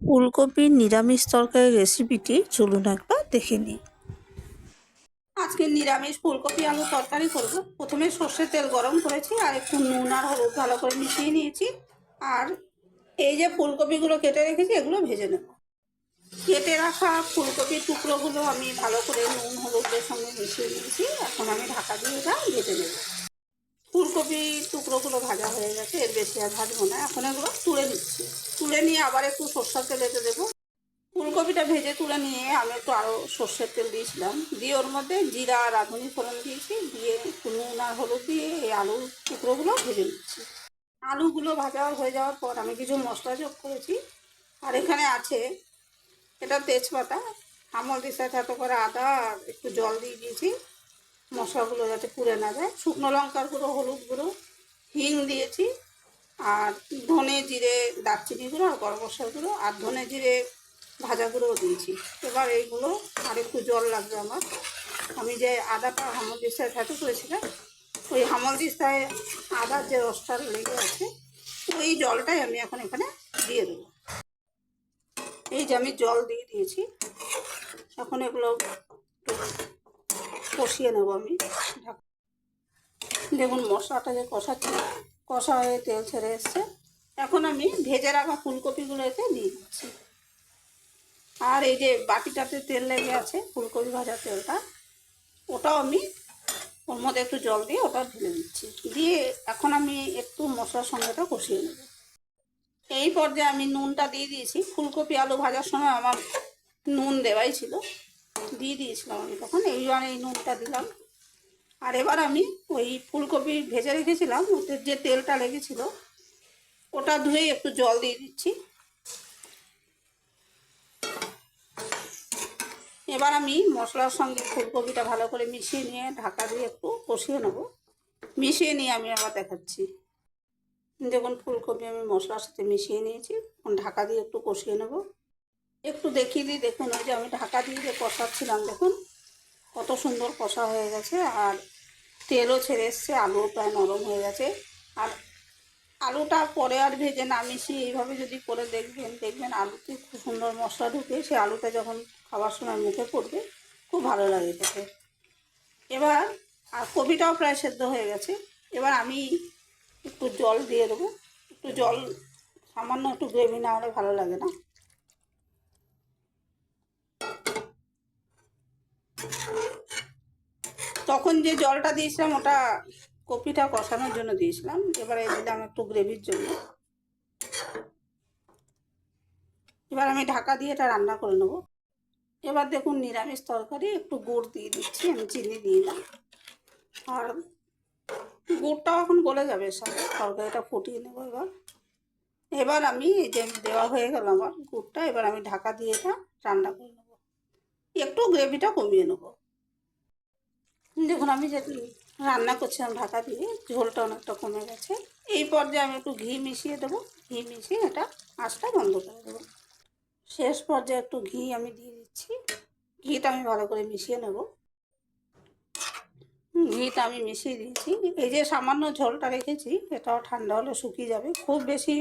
ফুলকপির নিরামিষ তরকারির রেসিপিটি চলুন একবার দেখে নিই। আজকে নিরামিষ ফুলকপি আলু তরকারি করব। প্রথমে সর্ষের তেল গরম করেছি আর একটু নুন আর হলুদ ভালো করে মিশিয়ে নিয়েছি। আর এই যে ফুলকপিগুলো কেটে রেখেছি, এগুলো ভেজে নেব। কেটে রাখা ফুলকপির টুকরোগুলো আমি ভালো করে নুন, হলুদের সঙ্গে মিশিয়ে নিয়েছি। এখন আমি ঢাকা দিয়ে এটা ভেজে নেব। ফুলকপির টুকরোগুলো ভাজা হয়ে গেছে, এর বেশি আর ভাজবো না। এখন এগুলো তুলে নিচ্ছি। তুলে নিয়ে আবার একটু সর্ষের তেলেতে দেবো। ফুলকপিটা ভেজে তুলে নিয়ে আমি একটু আরও সর্ষের তেল দিয়েছিলাম। দিয়ে ওর মধ্যে জিরা আর রাঁধুনি ফোড়ন দিয়েছি। দিয়ে নুন আর হলুদ দিয়ে এই আলুর টুকরোগুলো ভেজে নিচ্ছি। আলুগুলো ভাজা হয়ে যাওয়ার পর আমি কিছু মশলা যোগ করেছি। আর এখানে আছে এটা তেজপাতা। আমল দিশা এত করে আদা আর একটু জল দিয়ে দিয়েছি। মশলাগুলো যাতে পুড়ে না যায়। শুকনো লঙ্কার গুঁড়ো, হলুদ গুঁড়ো, হিং দিয়েছি, আর ধনে জিরে দারচিনি গুঁড়ো আর গরম মশলা গুঁড়ো, আর ধনে জিরে ভাজা গুঁড়োও দিয়েছি। এবার এইগুলো আর একটু জল লাগবে আমার। আমি যে আদাটা হামল দিস্তায় ছাতু করেছিলাম, ওই হামল দিস্তায় আদার যে রসটা লেগে আছে, ওই জলটাই আমি এখন এখানে দিয়ে দেবো। এই যে আমি জল দিয়ে দিয়েছি, এখন এগুলো কষিয়ে নেব আমি। দেখুন মশলাটা যে কষাচ্ছি কষা হয়ে তেল ছেড়ে এসছে। এখন আমি ভেজে রাখা ফুলকপিগুলো এতে দিয়ে দিচ্ছি। আর এই যে বাটিটাতে তেল লেগে আছে, ফুলকপি ভাজা তেলটা, ওটাও আমি ওর মধ্যে একটু জল দিয়ে ওটা ঢেলে দিচ্ছি। দিয়ে এখন আমি একটু মশলার সঙ্গে ওটা কষিয়ে নেব। এই পর্যায়ে আমি নুনটা দিয়ে দিয়েছি। ফুলকপি আলু ভাজার সময় আমার নুন দেওয়াই ছিল। দিয়ে দিয়েছিলাম আমি তখন এইবার এই নুনটা দিলাম। আর এবার আমি ওই ফুলকপি ভেজে রেখেছিলাম, ওতে যে তেলটা লেগেছিল, ওটা ধুয়ে একটু জল দিয়ে দিচ্ছি। এবার আমি মশলার সঙ্গে ফুলকপিটা ভালো করে মিশিয়ে নিয়ে ঢাকা দিয়ে একটু কষিয়ে নেব। মিশিয়ে নিয়ে আমি আবার দেখাচ্ছি। দেখুন, ফুলকপি আমি মশলার সাথে মিশিয়ে নিয়েছি। ঢাকা দিয়ে একটু কষিয়ে নেব। একটু দেখিয়ে দিই, দেখুন, ওই যে আমি ঢাকা দিয়ে যে কষাচ্ছিলাম, দেখুন, কত সুন্দর কষা হয়ে গেছে, আর তেলও ছেড়ে এসছে আলু প্রায় নরম হয়ে গেছে, আর আলুটা পরে আর ভেজে না মিশিয়ে এইভাবে যদি করে দেখবেন দেখবেন আলুতে খুব সুন্দর মশলা ঢুকে, সে আলুটা যখন খাবার সময় মুখে পড়বে, খুব ভালো লাগে খেতে। এবার, আর কপিটাও প্রায় সেদ্ধ হয়ে গেছে, এবার আমি একটু জল দিয়ে দেবো, একটু জল, সামান্য একটু গ্রেভি না হলে ভালো লাগে না। তখন যে জলটা দিয়েছিলাম, ওটা কপিটা কষানোর জন্য দিয়েছিলাম। এবারে দিলাম একটু গ্রেভির জন্য। এবার আমি ঢাকা দিয়ে এটা রান্না করে নেব। এবার দেখুন, নিরামিষ তরকারি, একটু গুড় দিয়ে দিচ্ছি, আমি চিনি দিয়ে দিলাম। আর গুড়টাও এখন গলে যাবে সব তরকারিটা ফুটিয়ে নেব এবার। এবার আমি যে দেওয়া হয়ে গেল আমার গুড়টা, এবার আমি ঢাকা দিয়ে এটা রান্না করে নেব। একটু গ্রেভিটা কমিয়ে নেব। দেখুন, আমি যে রান্না করছিলাম ঢাকা দিয়ে, ঝোলটা অনেকটা কমে গেছে। এই পর্যায়ে আমি একটু ঘি মিশিয়ে দেবো। ঘি মিশিয়ে এটা আঁচটা বন্ধ করে দেবো। শেষ পর্যায়ে একটু ঘি আমি দিয়ে দিচ্ছি। ঘিটা আমি ভালো করে মিশিয়ে নেব। ঘিটা আমি মিশিয়ে দিয়েছি। এই যে সামান্য ঝোলটা রেখেছি, এটাও ঠান্ডা হলে শুকিয়ে যাবে। খুব বেশি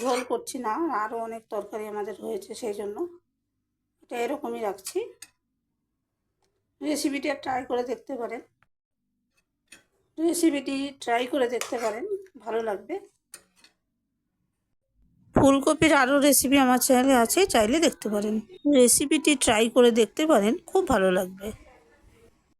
ঝোল করছি না, আরও অনেক তরকারি আমাদের হয়েছে, সেই জন্য এটা এরকমই রাখছি। রেসিপিটা ট্রাই করে দেখতে পারেন। রেসিপিটি ট্রাই করে দেখতে পারেন, ভালো লাগবে। ফুলকপির আরও রেসিপি আমার চ্যানেলে আছে, চাইলে দেখতে পারেন। রেসিপিটি ট্রাই করে দেখতে পারেন, খুব ভালো লাগবে।